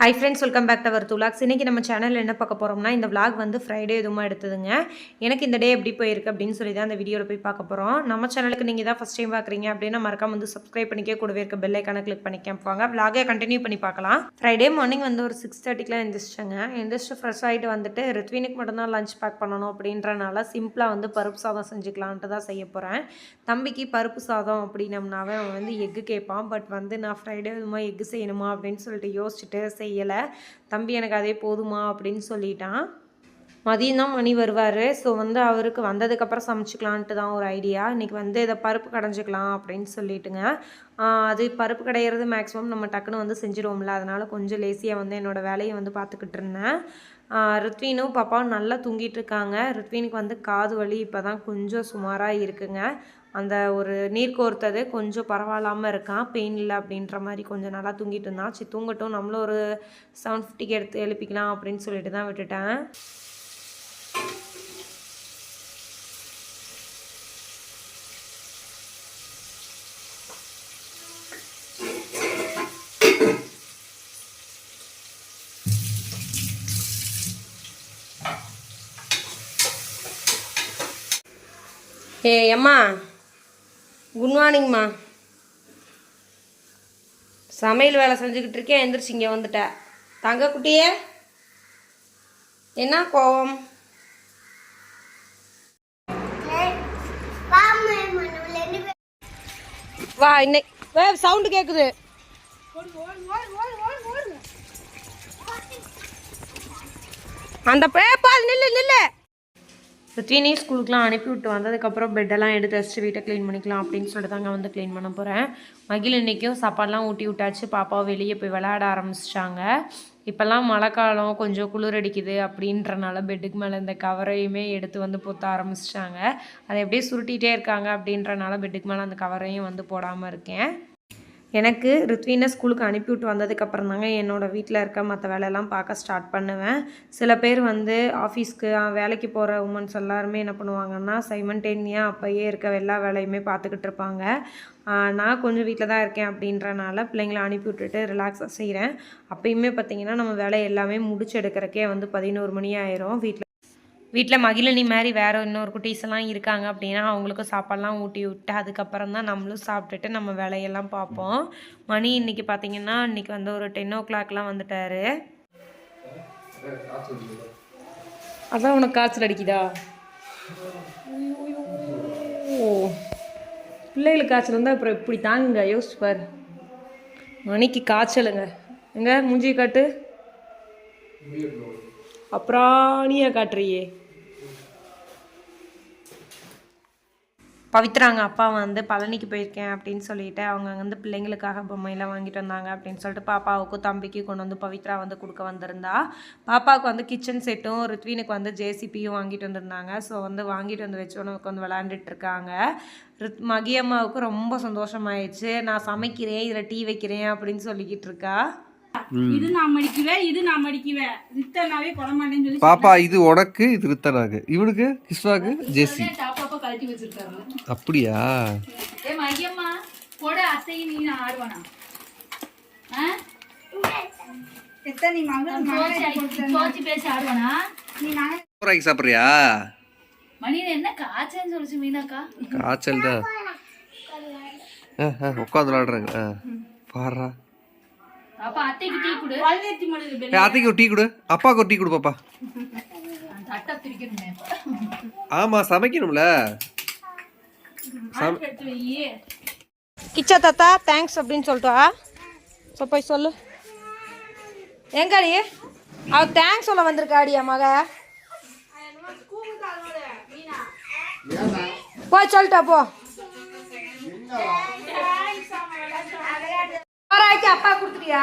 Hi friends welcome back to our துலாக்ஸ் இன்றைக்கி நம்ம சேனலில் என்ன பார்க்க போகிறோம்னா இந்த விளாக் வந்து ஃப்ரைடே எதுவுமா எடுத்ததுங்க. எனக்கு இந்த டே எப்படி போயிருக்கு அப்படின்னு சொல்லி தான் இந்த வீடியோவில் போய் பார்க்க போகிறோம் நம்ம சேனலுக்கு நீங்கள் தான் ஃபஸ்ட் டைம் பார்க்குறீங்க அப்படின்னா மறக்காம வந்து சப்ஸ்கிரைப் பண்ணிக்க கூடவே இருக்க பெல் ஐக்கான கிளிக் பண்ணி கேட்பாங்க கண்டினியூ பண்ணி பார்க்கலாம். ஃப்ரைடே மார்னிங் வந்து ஒரு சிக்ஸ் தேர்ட்டிக்கெலாம் எழுந்திரிச்சிட்டேங்க எழுந்திரிச்சு ஃப்ரெஷ் ஆகிட்டு வந்துட்டு ரித்வினுக்கு மட்டும்தான் லஞ்ச் பேக் பண்ணணும் அப்படின்றனால சிம்பிளாக வந்து பருப்பு சாதம் செஞ்சுக்கலான்ட்டு தான் செய்ய போகிறேன் தம்பிக்கு பருப்பு சாதம் அப்படின்னம்னாவே அவன் வந்து எக்கு கேட்பான். பட் வந்து நான் ஃப்ரைடே இதுமா எக்கு செய்யணுமா அப்படின்னு சொல்லிட்டு யோசிச்சுட்டு செய்யலை. தம்பி எனக்கு அதே போதுமா? அப்படின்னு சொல்லிட்டான். மதியம் தான் மணி வருவார். ஸோ வந்து அவருக்கு வந்ததுக்கப்புறம் சமைச்சிக்கலான்ட்டு தான் ஒரு ஐடியா இன்றைக்கி வந்து இதை பருப்பு கடைஞ்சிக்கலாம் அப்படின்னு சொல்லிட்டுங்க. அது பருப்பு கடையிறது மேக்ஸிமம் நம்ம டக்குன்னு வந்து செஞ்சிருவோம்ல. அதனால் கொஞ்சம் லேசியாக வந்து என்னோடய வேலையை வந்து பார்த்துக்கிட்டு இருந்தேன். ரித்வீனும் பாப்பாவும் நல்லா தூங்கிட்டு இருக்காங்க. ரித்வீனுக்கு வந்து காது வலி இப்போ தான் கொஞ்சம் சுமாராக இருக்குங்க. அந்த ஒரு நீர் கோர்த்தது கொஞ்சம் பரவாயில்லாமல் இருக்கான் பெயின் இல்லை அப்படின்ற மாதிரி கொஞ்சம் நல்லா தூங்கிட்டு இருந்தான். சரி தூங்கட்டும் நம்மளும் ஒரு செவன் ஃபிஃப்டிக்கு எடுத்து எழுப்பிக்கலாம் அப்படின்னு சொல்லிட்டு தான் விட்டுட்டேன். ஏ அம்மா. குட் மார்னிங்மா சமையல் வேலை செஞ்சுக்கிட்டு இருக்கேன். எந்திரிச்சு இங்கே வந்துட்ட. தங்கக்குட்டியே என்ன கோவம்? வா இன்னைக்கு சவுண்டு கேட்குது அந்த பேப்பா நில்லு நில்லு. ருத்வினி ஸ்கூலுக்குலாம் அனுப்பி விட்டு வந்ததுக்கப்புறம் பெட்டெல்லாம் எடுத்து வச்சுட்டு வீட்டை க்ளீன் பண்ணிக்கலாம் அப்படின்னு சொல்லிட்டு தாங்க வந்து க்ளீன் பண்ண போகிறேன் மகிழ் இன்றைக்கும் சாப்பாடெலாம் ஊட்டி விட்டாச்சு. பாப்பா வெளியே போய் விளையாட ஆரம்பிச்சிட்டாங்க. இப்போல்லாம் மழை காலம் கொஞ்சம் குளிர் அடிக்குது அப்படின்றனால பெட்டுக்கு மேலே இந்த கவரையுமே எடுத்து வந்து பொத்த ஆரம்பிச்சிட்டாங்க. அதை எப்படியே சுருட்டிகிட்டே இருக்காங்க அப்படின்றனால பெட்டுக்கு மேலே அந்த கவரையும் வந்து போடாமல் இருக்கேன். எனக்கு ரித்வினை ஸ்கூலுக்கு அனுப்பிவிட்டு வந்ததுக்கப்புறம் தாங்க என்னோடய வீட்டில் இருக்க மற்ற வேலையெல்லாம் பார்க்க ஸ்டார்ட் பண்ணுவேன். சில பேர் வந்து ஆஃபீஸ்க்கு வேலைக்கு போகிற உமன்ஸ் எல்லாருமே என்ன பண்ணுவாங்கன்னா சைமன்டேனியாக அப்போயே இருக்க எல்லா வேலையுமே பார்த்துக்கிட்டு இருப்பாங்க. நான் கொஞ்சம் வீட்டில் தான் இருக்கேன் அப்படின்றனால பிள்ளைங்களை அனுப்பி விட்டுட்டு ரிலாக்ஸாக செய்கிறேன் அப்பயுமே பார்த்தீங்கன்னா நம்ம வேலை எல்லாமே முடிச்சு எடுக்கிறக்கே வந்து பதினோரு மணி ஆயிரும். வீட்டில் வீட்டில் மகிழினி மாதிரி வேறு இன்னொரு குட்டீஸ் எல்லாம் இருக்காங்க அப்படின்னா அவங்களுக்கும் சாப்பாடெல்லாம் ஊட்டி விட்டு அதுக்கப்புறம் தான் நம்மளும் சாப்பிட்டுட்டு நம்ம வேலையெல்லாம் பார்ப்போம். மணி இன்னைக்கு பார்த்தீங்கன்னா இன்னைக்கு வந்து ஒரு டென் ஓ கிளாக்லாம் வந்துட்டாரு. அதான் உனக்கு காய்ச்சல் அடிக்குதா? ஓ பிள்ளைகளுக்கு காய்ச்சல் வந்தால் அப்புறம் இப்படி தாங்குங்க யோசிச்சு பாரு. மணிக்கு காய்ச்சலுங்க. எங்க மூஞ்சி காட்டு. அப்புறாணியா காட்டுறியே. பவித்ராங்க அப்பா வந்து பழனிக்கு போயிருக்கேன் அப்படின்னு சொல்லிட்டு அவங்க வந்து பிள்ளைங்களுக்காக பொம்மையெல்லாம் வாங்கிட்டு வந்தாங்க அப்படின்னு சொல்லிட்டு பாப்பாவுக்கும் தம்பிக்கும் கொண்டு வந்து பவித்ரா வந்து கொடுக்க வந்திருந்தா. பாப்பாவுக்கு வந்து கிச்சன் செட்டும் ரித்வினுக்கு வந்து ஜேசிபியும் வாங்கிட்டு வந்திருந்தாங்க. ஸோ வந்து வாங்கிட்டு வந்து வச்சோன்னு வந்து விளாண்டுட்டு இருக்காங்க. ரித் மகியம்மாவுக்கு ரொம்ப சந்தோஷமாயிடுச்சு. நான் சமைக்கிறேன் இதில் டீ வைக்கிறேன் அப்படின்னு சொல்லிக்கிட்டு இருக்கா. இது நான் மடிக்குவேன் இது நான் மடிக்குவேன் ரித்தனாவே கொட மாட்டேன்னு சொல்லி பாப்பா இது உனக்கு இது ரித்தனாக்கு. இவனுக்கு கிஸ்வாக்கு ஜெசி. கழட்டி அப்படியா? ஏ மையம்மா கொட அத்தையும் நீ நான் ஆடுவானா? எத்தனை மகள் சோச்சி பேசி ஆடுவானா? நீ நாங்க சோறாக்கி சாப்பிட்றியா? மணி என்ன காய்ச்சல்னு சொல்லிச்சு மீனாக்கா? காய்ச்சல் தான் உட்காந்து விளாடுறாங்க. பாடுறா. அப்ப அத்தைக்கு டீ கொடு. பல்வேத்தி மடுது ஏ அத்தைக்கு ஒரு டீ கொடு. அப்பாவுக்கு ஒரு டீ கொடு பாப்பா. தட்டை ஆமா சமைக்கணும்ல. வையே கிச்சா தாத்தா தேங்க்ஸ் அப்படின்னு சொல்லிட்டு. ஸோ போய் சொல்லு. எங்கடி? அவ தேங்க்ஸ் சொல்ல வந்திருக்காடியா மக. போய் சொல்லிட்டா போ. சோறாக்கி அப்பா கொடுத்துட்டியா?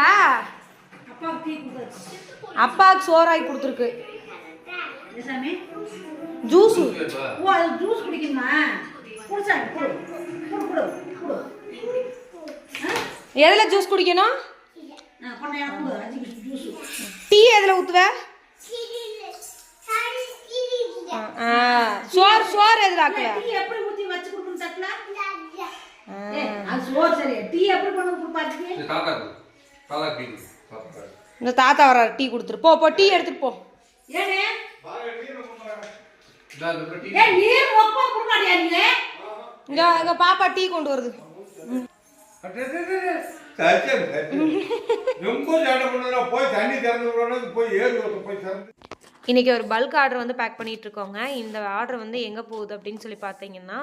அப்பாவுக்கு சோறாக்கி கொடுத்துருக்கு. சாமி? ஜூஸு. ஓ அது ஜூஸ் குடிக்கணுமா? குடிச்சா குடு குடு குடு. குடு எதில் ஜூஸ் குடிக்கணும்? டீ எதில் ஊற்றுவ சோறு சோறு எதில் ஆக்குவ டீ எப்படி ஊத்தி வச்சு கொடுக்கணும் தட்டுல இந்த தாத்தா வர டீ கொடுத்துரு. போ போ டீ எடுத்துட்டு போ. இங்க பாப்பா டீ கொண்டு வருது. இன்றைக்கி ஒரு பல்க் ஆர்டர் வந்து பேக் பண்ணிட்டு இருக்கோங்க. இந்த ஆர்டர் வந்து எங்கே போகுது அப்படின்னு சொல்லி பார்த்தீங்கன்னா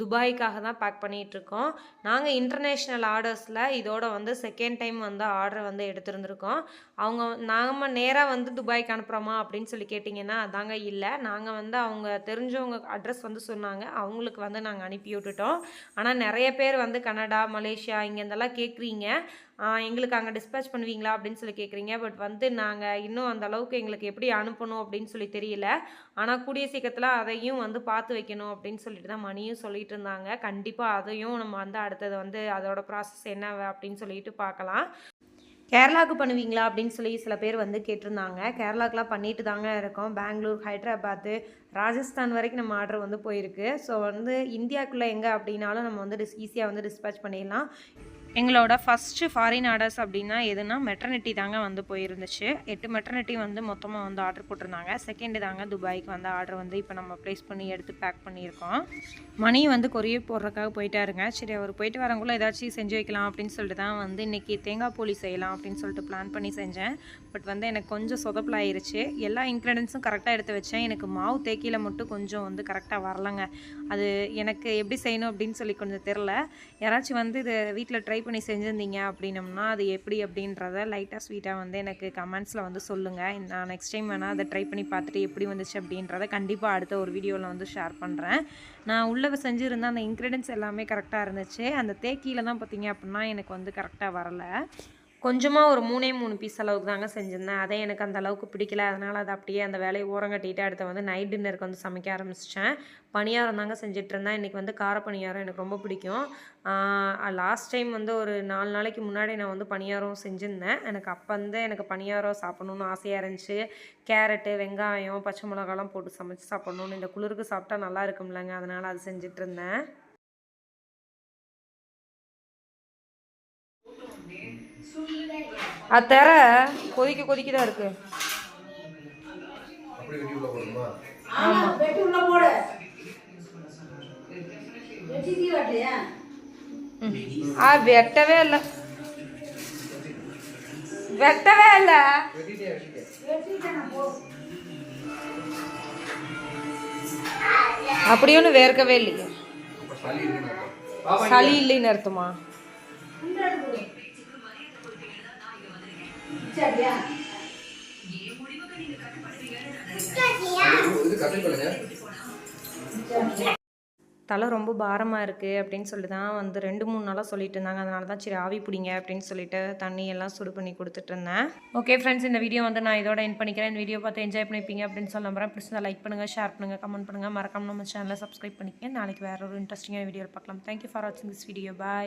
துபாய்க்காக தான் பேக் பண்ணிகிட்ருக்கோம். நாங்கள் இன்டர்நேஷ்னல் ஆர்டர்ஸில் இதோட வந்து செகண்ட் டைம் வந்து ஆர்டர் வந்து எடுத்திருந்துருக்கோம். அவங்க நாம நேராக வந்து துபாய்க்கு அனுப்புகிறோமா அப்படின்னு சொல்லி கேட்டிங்கன்னா அதாங்க இல்லை. நாங்கள் வந்து அவங்க தெரிஞ்சவங்க அட்ரஸ் வந்து சொன்னாங்க. அவங்களுக்கு வந்து நாங்கள் அனுப்பி விட்டுட்டோம். ஆனால் நிறைய பேர் வந்து கனடா மலேசியா இங்கேருந்தெல்லாம் கேட்குறீங்க. எங்களுக்கு அங்கே டிஸ்பேச் பண்ணுவீங்களா அப்படின்னு சொல்லி கேட்குறீங்க பட் வந்து நாங்கள் இன்னும் அந்த அளவுக்கு எங்களுக்கு எப்படி அனுப்பணும் அப்படின்னு சொல்லி தெரியல. ஆனால் கூடிய சீக்கிரத்தில் அதையும் வந்து பார்த்து வைக்கணும் அப்படின்னு சொல்லிட்டு தான் மணியும் சொல்லிட்டு இருந்தாங்க. கண்டிப்பாக அதையும் நம்ம வந்து அடுத்தது வந்து அதோட ப்ராசஸ் என்ன அப்படின்னு சொல்லிட்டு பார்க்கலாம். கேரளாவுக்கு பண்ணுவீங்களா அப்படின்னு சொல்லி சில பேர் வந்து கேட்டிருந்தாங்க. கேரளாக்கெலாம் பண்ணிட்டு தாங்க இருக்கோம். பெங்களூர் ஹைதராபாத்து ராஜஸ்தான் வரைக்கும் நம்ம ஆர்டர் வந்து போயிருக்கு. ஸோ வந்து இந்தியாவுக்குள்ளே எங்கே அப்படின்னாலும் நம்ம வந்து டிஸ் ஈஸியாக வந்து டிஸ்பேச் பண்ணிடலாம். எங்களோட ஃபஸ்ட்டு ஃபாரின் ஆர்டர்ஸ் அப்படின்னா எதுனா மெட்டர்னிட்டி தாங்க வந்து போயிருந்துச்சு. எட்டு மெட்டர்னிட்டி வந்து மொத்தமாக வந்து ஆர்டர் போட்டிருந்தாங்க. செகண்டு தாங்க துபாய்க்கு வந்து ஆர்டர் வந்து இப்போ நம்ம ப்ளேஸ் பண்ணி எடுத்து பேக் பண்ணியிருக்கோம். மணி வந்து கொரியர் போடுறதுக்காக போயிட்டாருங்க. சரி அவர் போயிட்டு வரவங்களும் ஏதாச்சும் செஞ்சு வைக்கலாம் அப்படின்னு சொல்லிட்டு தான் வந்து இன்றைக்கி தேங்காய் போலி செய்யலாம் அப்படின்னு சொல்லிட்டு பிளான் பண்ணி செஞ்சேன். பட் வந்து எனக்கு கொஞ்சம் சொதப்பலாயிருச்சு. எல்லா இன்க்ரீடியன்ஸும் கரெக்டாக எடுத்து வச்சேன். எனக்கு மாவு தேக்கியில் மட்டும் கொஞ்சம் வந்து கரெக்டாக வரலங்க. அது எனக்கு எப்படி செய்யணும் அப்படின்னு சொல்லி கொஞ்சம் தெரில. யாராச்சும் வந்து இதை வீட்டில் ட்ரை பண்ணி செஞ்சுருந்தீங்க அப்படின்னம்னா அது எப்படி அப்படின்றத லைட்டாக ஸ்வீட்டாக வந்து எனக்கு கமெண்ட்ஸில் வந்து சொல்லுங்கள் நான் நெக்ஸ்ட் டைம் வேணால் அதை ட்ரை பண்ணி பார்த்துட்டு எப்படி வந்துச்சு அப்படின்றத கண்டிப்பாக அடுத்த ஒரு வீடியோவில் வந்து ஷேர் பண்ணுறேன் நான் உள்ளே செஞ்சுருந்த அந்த இன்க்ரீடியன்ஸ் எல்லாமே கரெக்டாக இருந்துச்சு. அந்த தேக்கியில் தான் பார்த்தீங்க அப்படின்னா எனக்கு வந்து கரெக்டாக வரலை. கொஞ்சமாக ஒரு மூணே மூணு பீஸ் அளவுக்கு தாங்க செஞ்சுருந்தேன். அதே எனக்கு அந்த அளவுக்கு பிடிக்கல. அதனால் அதை அப்படியே அந்த வேலையை ஓரங்கட்டிட்டு அடுத்து வந்து நைட் டின்னருக்கு வந்து சமைக்க ஆரம்பிச்சிட்டேன். பணியாரம் தாங்க செஞ்சிட்ருந்தேன் இன்றைக்கி வந்து கார பணியாரம் எனக்கு ரொம்ப பிடிக்கும். லாஸ்ட் டைம் வந்து ஒரு நாலு நாளைக்கு முன்னாடி நான் வந்து பணியாரம் செஞ்சுருந்தேன். எனக்கு அப்போ வந்து எனக்கு பணியாரம் சாப்பிட்ணுன்னு ஆசையாக இருந்துச்சு. கேரட்டு வெங்காயம் பச்சை மிளகாலாம் போட்டு சமைச்சு சாப்பிட்ணுன்னு இந்த குளிருக்கு சாப்பிட்டா நல்லா இருக்கும்லங்க. அதனால் அது செஞ்சுட்டு அது தர கொதிக்க கொதிக்க தான் இருக்கு ஆ வெட்டவே இல்லை. வெட்டவே இல்லை. அப்படி ஒன்றும் வேர்க்கவே இல்லையே. சளி இல்லைன்னு அர்த்தமா? சரியா தலை ரொம்ப பாரமாக இருக்குது அப்படின்னு சொல்லிட்டு தான் வந்து ரெண்டு மூணு நாளாக சொல்லிட்டு இருந்தாங்க. அதனால தான் சரி ஆவி பிடிங்க அப்படின்னு சொல்லிட்டு தண்ணி எல்லாம் சுடு பண்ணி கொடுத்துட்டு இருந்தேன். ஓகே ஃப்ரெண்ட்ஸ் இந்த வீடியோ வந்து நான் இதோட என் பண்ணிக்கிறேன். இந்த வீடியோ பார்த்து என்ஜாய் பண்ணிப்பீங்க அப்படின்னு சொல்ல நம்புறேன் பிடிச்சா லைக் பண்ணுங்கள் ஷேர் பண்ணுங்கள் கமெண்ட் பண்ணுங்கள் மறக்காம நம்ம சேனலை சப்ஸ்கிரைப் பண்ணிக்கங்க. நாளைக்கு வேறு ஒரு இன்ட்ரெஸ்டிங்கான வீடியோ பார்க்கலாம். தேங்க்யூ ஃபார் வாட்சிங் திஸ் வீடியோ பாய்